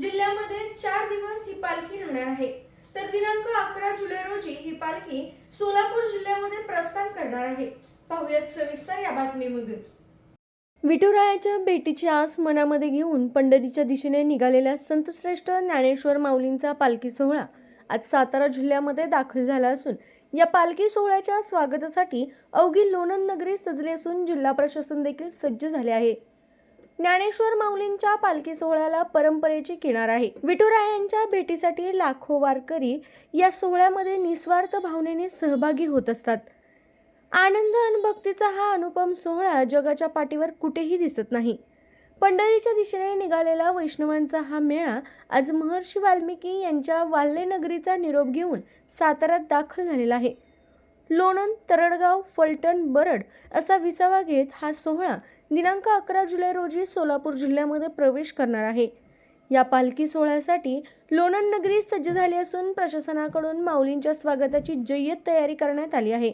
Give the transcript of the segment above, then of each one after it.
जिल्ह्यामध्ये चार दिवस ही पालखी राहणार आहे. तर दिनांक अकरा जुलै रोजी ही पालखी सोलापूर जिल्ह्यामध्ये प्रस्थान करणार आहे. पाहुयात सविस्तर या बातमीमधून. विठुरायाच्या भेटीची आस मनामध्ये घेऊन पंढरीच्या दिशेने निघालेल्या संतश्रेष्ठ ज्ञानेश्वर माऊलींचा पालखी सोहळा आज सातारा जिल्ह्यामध्ये दाखल झाला असून या पालखी सोहळ्याच्या स्वागतासाठी अवघी लोणंद नगरी सजली असून जिल्हा प्रशासन देखील सज्ज झाले आहे. ज्ञानेश्वर माऊलींच्या पालखी सोहळ्याला परंपरेची किनार आहे. विठुरायांच्या भेटीसाठी लाखो वारकरी या सोहळ्यामध्ये निस्वार्थ भावनेने सहभागी होत असतात. आनंद आणि भक्तीचा हा अनुपम सोहळा जगाच्या पाठीवर कुठेही दिसत नाही. पंढरीच्या दिशेने निघालेला वैष्णवांचा हा मेळा आज महर्षी वाल्मिकी यांच्या वाल्लेनगरीचा निरोप घेऊन साताऱ्यात दाखल झालेला आहे. लोणंद तरडगाव फलटण बरड असा विसावा घेत हा सोहळा दिनांक अकरा जुलै रोजी सोलापूर जिल्ह्यामध्ये प्रवेश करणार आहे. या पालखी सोहळ्यासाठी लोणंद नगरी सज्ज झाली असून प्रशासनाकडून माऊलींच्या स्वागताची जय्यत तयारी करण्यात आली आहे.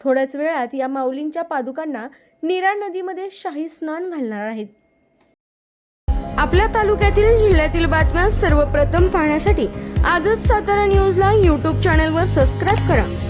थोड्याच वेळात या माऊलींच्या पादुकांना नीरा नदीमध्ये शाही स्नान घालणार आहेत. आपल्या तालुक्यातील जिल्ह्यातील बातम्या सर्वप्रथम पाहण्यासाठी आजच सातारा न्यूजला यूट्यूब चॅनलवर सबस्क्राईब करा.